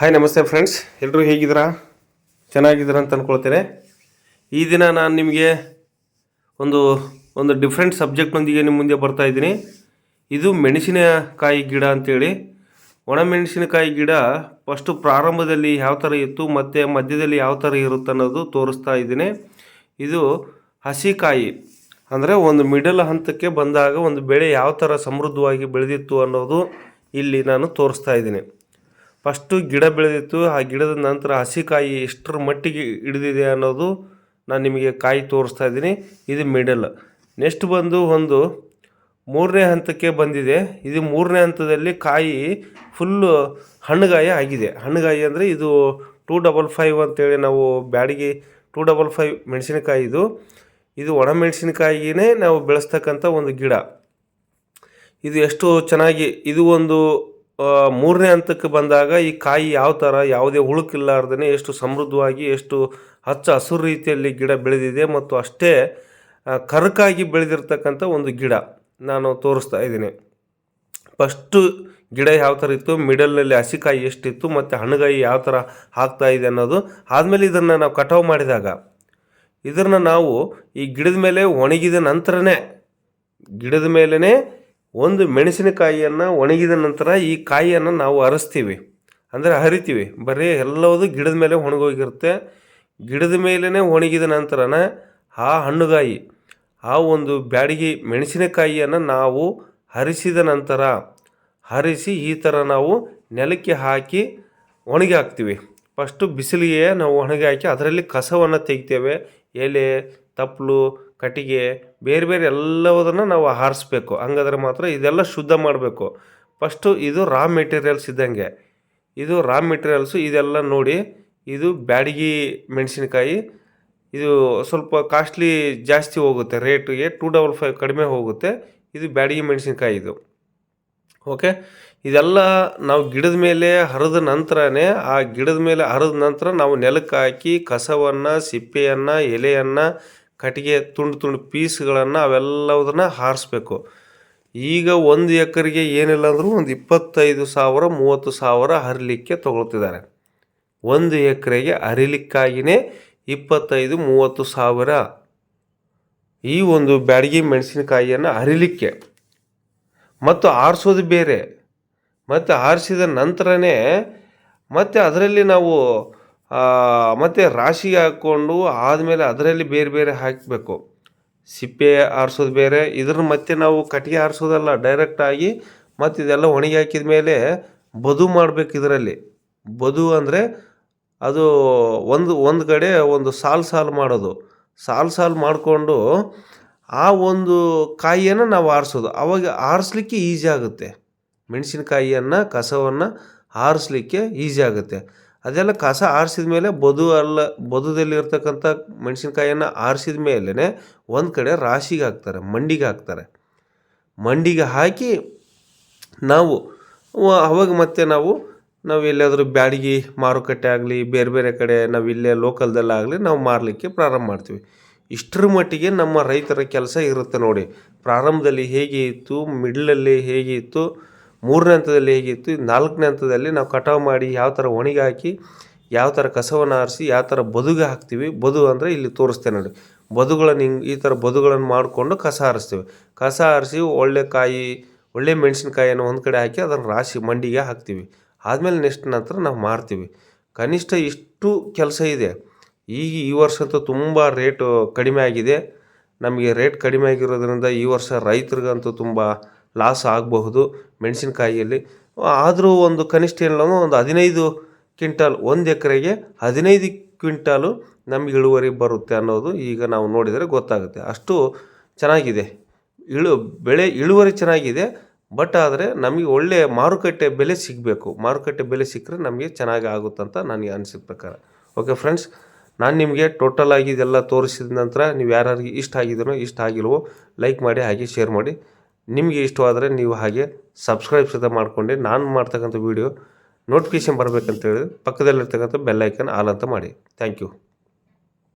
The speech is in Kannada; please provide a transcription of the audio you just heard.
ಹಾಯ್ ನಮಸ್ತೆ ಫ್ರೆಂಡ್ಸ್ ಎಲ್ಲರೂ ಹೇಗಿದ್ದೀರಾ? ಚೆನ್ನಾಗಿದ್ದೀರಾ ಅಂತ ಅಂದ್ಕೊಳ್ತೇನೆ ಈ ದಿನ ನಾನು ನಿಮಗೆ ಒಂದು ಒಂದು ಡಿಫ್ರೆಂಟ್ ಸಬ್ಜೆಕ್ಟ್ನೊಂದಿಗೆ ನಿಮ್ಮ ಮುಂದೆ ಬರ್ತಾ ಇದ್ದೀನಿ. ಇದು ಮೆಣಸಿನಕಾಯಿ ಗಿಡ ಅಂತೇಳಿ. ಒಣಮೆಣಸಿನಕಾಯಿ ಗಿಡ ಫಸ್ಟು ಪ್ರಾರಂಭದಲ್ಲಿ ಯಾವ ಥರ ಇತ್ತು, ಮತ್ತು ಮಧ್ಯದಲ್ಲಿ ಯಾವ ಥರ ಇರುತ್ತೆ ಅನ್ನೋದು ತೋರಿಸ್ತಾ ಇದ್ದೀನಿ. ಇದು ಹಸಿಕಾಯಿ, ಅಂದರೆ ಒಂದು ಮಿಡಲ್ ಹಂತಕ್ಕೆ ಬಂದಾಗ ಒಂದು ಬೆಳೆ ಯಾವ ಥರ ಸಮೃದ್ಧವಾಗಿ ಬೆಳೆದಿತ್ತು ಅನ್ನೋದು ಇಲ್ಲಿ ನಾನು ತೋರಿಸ್ತಾ ಇದ್ದೀನಿ. ಫಸ್ಟು ಗಿಡ ಬೆಳೆದಿತ್ತು. ಆ ಗಿಡದ ನಂತರ ಹಸಿಕಾಯಿ ಎಷ್ಟರ ಮಟ್ಟಿಗೆ ಹಿಡಿದಿದೆ ಅನ್ನೋದು ನಾನು ನಿಮಗೆ ಕಾಯಿ ತೋರಿಸ್ತಾ ಇದ್ದೀನಿ. ಇದು ಮಿಡಲ್ ನೆಕ್ಸ್ಟ್ ಬಂದು ಒಂದು ಮೂರನೇ ಹಂತಕ್ಕೆ ಬಂದಿದೆ. ಇದು ಮೂರನೇ ಹಂತದಲ್ಲಿ ಕಾಯಿ ಫುಲ್ಲು ಹಣ್ಣುಗಾಯಿ ಆಗಿದೆ. ಹಣ್ಣುಗಾಯಿ ಅಂದರೆ ಇದು ಟೂ ಡಬಲ್ ಫೈವ್ ಅಂತೇಳಿ ನಾವು ಬ್ಯಾಡಿಗೆ ಟೂ ಡಬಲ್ ಫೈವ್ ಮೆಣಸಿನಕಾಯಿ ಇದು. ಇದು ಒಣ ಮೆಣಸಿನಕಾಯಿನೇ ನಾವು ಬೆಳೆಸ್ತಕ್ಕಂಥ ಒಂದು ಗಿಡ. ಇದು ಎಷ್ಟು ಚೆನ್ನಾಗಿ, ಇದು ಒಂದು ಮೂರನೇ ಹಂತಕ್ಕೆ ಬಂದಾಗ ಈ ಕಾಯಿ ಯಾವ ಥರ, ಯಾವುದೇ ಹುಳುಕಿಲ್ಲಾರ್ದೇ ಎಷ್ಟು ಸಮೃದ್ಧವಾಗಿ, ಎಷ್ಟು ಹಚ್ಚ ಹಸಿರು ರೀತಿಯಲ್ಲಿ ಗಿಡ ಬೆಳೆದಿದೆ ಮತ್ತು ಅಷ್ಟೇ ಕರಕಾಗಿ ಬೆಳೆದಿರ್ತಕ್ಕಂಥ ಒಂದು ಗಿಡ ನಾನು ತೋರಿಸ್ತಾ ಇದ್ದೀನಿ. ಫಸ್ಟು ಗಿಡ ಯಾವ ಥರ ಇತ್ತು, ಮಿಡಲ್ನಲ್ಲಿ ಹಸಿಕಾಯಿ ಎಷ್ಟಿತ್ತು, ಮತ್ತು ಹಣ್ಣುಗಾಯಿ ಯಾವ ಥರ ಹಾಕ್ತಾ ಇದೆ ಅನ್ನೋದು. ಆದಮೇಲೆ ಇದನ್ನು ನಾವು ಕಟಾವು ಮಾಡಿದಾಗ, ಇದನ್ನು ನಾವು ಈ ಗಿಡದ ಮೇಲೆ ಒಣಗಿದ ನಂತರನೇ, ಗಿಡದ ಮೇಲೇ ಒಂದು ಮೆಣಸಿನಕಾಯಿಯನ್ನು ಒಣಗಿದ ನಂತರ ಈ ಕಾಯಿಯನ್ನು ನಾವು ಅರಸ್ತೀವಿ. ಅಂದರೆ ಹರಿತೀವಿ. ಬರೀ ಎಲ್ಲವುದು ಗಿಡದ ಮೇಲೆ ಒಣಗೋಗಿರುತ್ತೆ. ಗಿಡದ ಮೇಲೇ ಒಣಗಿದ ನಂತರನ ಆ ಹಣ್ಣುಗಾಯಿ, ಆ ಒಂದು ಬ್ಯಾಡಗಿ ಮೆಣಸಿನಕಾಯಿಯನ್ನು ನಾವು ಹರಿಸಿದ ನಂತರ, ಹರಿಸಿ ಈ ಥರ ನಾವು ನೆಲಕ್ಕೆ ಹಾಕಿ ಒಣಗಿ ಹಾಕ್ತೀವಿ. ಫಸ್ಟು ಬಿಸಿಲಿಗೆ ನಾವು ಒಣಗಿ ಹಾಕಿ ಅದರಲ್ಲಿ ಕಸವನ್ನು ತೆಗಿತೇವೆ. ಎಲೆ ತಪ್ಪಲು ಕಟ್ಟಿಗೆ ಬೇರೆ ಬೇರೆ ಎಲ್ಲವುದನ್ನು ನಾವು ಹಾರಿಸ್ಬೇಕು ಹಂಗಾದ್ರೆ ಮಾತ್ರ ಇದೆಲ್ಲ ಶುದ್ಧ ಮಾಡಬೇಕು. ಫಸ್ಟು ಇದು ರಾ ಮೆಟೀರಿಯಲ್ಸ್ ಇದ್ದಂಗೆ. ಇದು ರಾ ಮೆಟೀರಿಯಲ್ಸು ಇದೆಲ್ಲ ನೋಡಿ, ಇದು ಬ್ಯಾಡಗಿ ಮೆಣಸಿನಕಾಯಿ, ಇದು ಸ್ವಲ್ಪ ಕಾಸ್ಟ್ಲಿ ಜಾಸ್ತಿ ಹೋಗುತ್ತೆ. ರೇಟಿಗೆ ಟೂ ಡಬಲ್ ಫೈವ್ ಕಡಿಮೆ ಹೋಗುತ್ತೆ. ಇದು ಬ್ಯಾಡಗಿ ಮೆಣಸಿನಕಾಯಿ ಇದು. ಓಕೆ ಇದೆಲ್ಲ ನಾವು ಗಿಡದ ಮೇಲೆ ಹರಿದ ನಂತರನೇ, ಆ ಗಿಡದ ಮೇಲೆ ಹರಿದ ನಂತರ ನಾವು ನೆಲಕ್ಕೆ ಹಾಕಿ ಕಸವನ್ನು, ಸಿಪ್ಪೆಯನ್ನು, ಎಲೆಯನ್ನು ಕಟ್ಟಿಗೆ ತುಂಡು ತುಂಡು ಪೀಸ್ಗಳನ್ನು ಅವೆಲ್ಲವುದನ್ನು ಹಾರಿಸ್ಬೇಕು. ಈಗ ಒಂದು ಎಕರೆಗೆ ಏನಿಲ್ಲ ಅಂದರೂ ಒಂದು ಇಪ್ಪತ್ತೈದು ಸಾವಿರ, ಮೂವತ್ತು ಸಾವಿರ ಹರಿಲಿಕ್ಕೆ ತಗೊಳ್ತಿದ್ದಾರೆ. ಒಂದು ಎಕರೆಗೆ ಹರಿಲಿಕ್ಕಾಗಿಯೇ ಇಪ್ಪತ್ತೈದು, ಮೂವತ್ತು ಸಾವಿರ ಈ ಒಂದು ಬ್ಯಾಡಗಿ ಮೆಣಸಿನಕಾಯಿಯನ್ನು ಹರಿಲಿಕ್ಕೆ. ಮತ್ತು ಆರಿಸೋದು ಬೇರೆ. ಮತ್ತು ಆರಿಸಿದ ನಂತರನೇ ಮತ್ತು ಅದರಲ್ಲಿ ನಾವು ಮತ್ತೆ ರಾಶಿ ಹಾಕ್ಕೊಂಡು ಆದಮೇಲೆ ಅದರಲ್ಲಿ ಬೇರೆ ಬೇರೆ ಹಾಕಬೇಕು. ಸಿಪ್ಪೆ ಆರಿಸೋದು ಬೇರೆ ಇದ್ರ ಮತ್ತೆ ನಾವು ಕಟ್ಟಿಗೆ ಆರಿಸೋದಲ್ಲ ಡೈರೆಕ್ಟಾಗಿ ಮತ್ತು ಇದೆಲ್ಲ ಒಣಗಿ ಹಾಕಿದ ಮೇಲೆ ಬದು ಮಾಡಬೇಕು ಇದರಲ್ಲಿ. ಬದು ಅಂದರೆ ಅದು ಒಂದು ಒಂದು ಕಡೆ ಒಂದು ಸಾಲು ಸಾಲು ಮಾಡೋದು. ಸಾಲು ಸಾಲು ಮಾಡಿಕೊಂಡು ಆ ಒಂದು ಕಾಯಿಯನ್ನು ನಾವು ಆರಿಸೋದು. ಅವಾಗ ಆರಿಸ್ಲಿಕ್ಕೆ ಈಸಿ ಆಗುತ್ತೆ. ಮೆಣಸಿನಕಾಯಿಯನ್ನು, ಕಸವನ್ನು ಆರಿಸ್ಲಿಕ್ಕೆ ಈಸಿ ಆಗುತ್ತೆ. ಅದೆಲ್ಲ ಕಸ ಆರಿಸಿದ ಮೇಲೆ ಬದು ಅಲ್ಲ ಬದುದಲ್ಲಿ ಇರ್ತಕ್ಕಂಥ ಮೆಣಸಿನ್ಕಾಯಿಯನ್ನು ಆರಿಸಿದ ಮೇಲೇ ಒಂದು ಕಡೆ ರಾಶಿಗೆ ಹಾಕ್ತಾರೆ, ಮಂಡಿಗೆ ಹಾಕ್ತಾರೆ. ಮಂಡಿಗೆ ಹಾಕಿ ನಾವು ಅವಾಗ ಮತ್ತೆ ನಾವು ನಾವು ಎಲ್ಲಾದರೂ ಬ್ಯಾಡಗಿ ಮಾರುಕಟ್ಟೆ ಆಗಲಿ, ಬೇರೆ ಬೇರೆ ಕಡೆ ನಾವು ಇಲ್ಲೇ ಲೋಕಲ್ದಲ್ಲಾಗಲಿ ನಾವು ಮಾರಲಿಕ್ಕೆ ಪ್ರಾರಂಭ ಮಾಡ್ತೀವಿ. ಇಷ್ಟರ ಮಟ್ಟಿಗೆ ನಮ್ಮ ರೈತರ ಕೆಲಸ ಇರುತ್ತೆ ನೋಡಿ. ಪ್ರಾರಂಭದಲ್ಲಿ ಹೇಗೆ ಇತ್ತು ಮಿಡ್ಲಲ್ಲಿ ಹೇಗೆ ಇತ್ತು ಮೂರನೇ ಹಂತದಲ್ಲಿ ಹೇಗಿತ್ತು? ನಾಲ್ಕನೇ ಹಂತದಲ್ಲಿ ನಾವು ಕಟಾವು ಮಾಡಿ ಯಾವ ಥರ ಒಣಗಿ ಹಾಕಿ, ಯಾವ ಥರ ಕಸವನ್ನು ಆರಿಸಿ, ಯಾವ ಥರ ಬದುಗೆ ಹಾಕ್ತೀವಿ. ಬದು ಅಂದರೆ ಇಲ್ಲಿ ತೋರಿಸ್ತೇನೆ ನೋಡಿ. ಬದುಗಳನ್ನು ಹಿಂಗೆ, ಈ ಥರ ಬದುಗಳನ್ನು ಮಾಡಿಕೊಂಡು ಕಸ ಆರಿಸ್ತೀವಿ. ಕಸ ಆರಿಸಿ ಒಳ್ಳೆ ಕಾಯಿ, ಒಳ್ಳೆ ಮೆಣಸಿನ್ಕಾಯಿಯನ್ನು ಒಂದು ಕಡೆ ಹಾಕಿ ಅದನ್ನು ರಾಶಿ ಮಂಡಿಗೆ ಹಾಕ್ತೀವಿ. ಆದಮೇಲೆ ನೆಕ್ಸ್ಟ್ ನಂತರ ನಾವು ಮಾರ್ತೀವಿ. ಕನಿಷ್ಠ ಇಷ್ಟು ಕೆಲಸ ಇದೆ. ಈಗ ಈ ವರ್ಷ ಅಂತೂ ತುಂಬ ರೇಟು ಕಡಿಮೆ ಆಗಿದೆ. ನಮಗೆ ರೇಟ್ ಕಡಿಮೆ ಆಗಿರೋದ್ರಿಂದ ಈ ವರ್ಷ ರೈತರಿಗಂತೂ ತುಂಬ ಲಾಸ್ ಆಗಬಹುದು ಮೆಣಸಿನಕಾಯಿಯಲ್ಲಿ. ಆದರೂ ಒಂದು ಕನಿಷ್ಠ ಏನಿಲ್ಲ ಒಂದು ಹದಿನೈದು ಕ್ವಿಂಟಾಲ್, ಒಂದು ಎಕರೆಗೆ ಹದಿನೈದು ಕ್ವಿಂಟಾಲು ನಮಗೆ ಇಳುವರಿ ಬರುತ್ತೆ ಅನ್ನೋದು ಈಗ ನಾವು ನೋಡಿದರೆ ಗೊತ್ತಾಗುತ್ತೆ. ಅಷ್ಟು ಚೆನ್ನಾಗಿದೆ. ಇಳು, ಬೆಳೆ ಇಳುವರಿ ಚೆನ್ನಾಗಿದೆ, ಬಟ್ ಆದರೆ ನಮಗೆ ಒಳ್ಳೆಯ ಮಾರುಕಟ್ಟೆ ಬೆಲೆ ಸಿಗಬೇಕು. ಮಾರುಕಟ್ಟೆ ಬೆಲೆ ಸಿಕ್ಕರೆ ನಮಗೆ ಚೆನ್ನಾಗಿ ಆಗುತ್ತಂತ ನನಗೆ ಅನಿಸಿದ ಪ್ರಕಾರ. ಓಕೆ ಫ್ರೆಂಡ್ಸ್ ನಾನು ನಿಮಗೆ ಟೋಟಲ್ ಆಗಿ ಇದೆಲ್ಲ ತೋರಿಸಿದ ನಂತರ ನೀವು ಯಾರ್ಯಾರಿಗೆ ಇಷ್ಟ ಆಗಿದನೋ ಇಷ್ಟ ಆಗಿಲ್ವೋ ಲೈಕ್ ಮಾಡಿ ಹಾಗೆ ಶೇರ್ ಮಾಡಿ. ನಿಮಗೆ ಇಷ್ಟವಾದರೆ ನೀವು ಹಾಗೆ ಸಬ್ಸ್ಕ್ರೈಬ್ ಸಹಿತ ಮಾಡ್ಕೊಂಡು ನಾನು ಮಾಡ್ತಕ್ಕಂಥ ವೀಡಿಯೋ ನೋಟಿಫಿಕೇಶನ್ ಬರಬೇಕಂತ ಹೇಳಿದ್ರೆ ಪಕ್ಕದಲ್ಲಿರ್ತಕ್ಕಂಥ ಬೆಲ್ ಐಕನ್ ಆಲ್ ಅಂತ ಮಾಡಿ. Thank you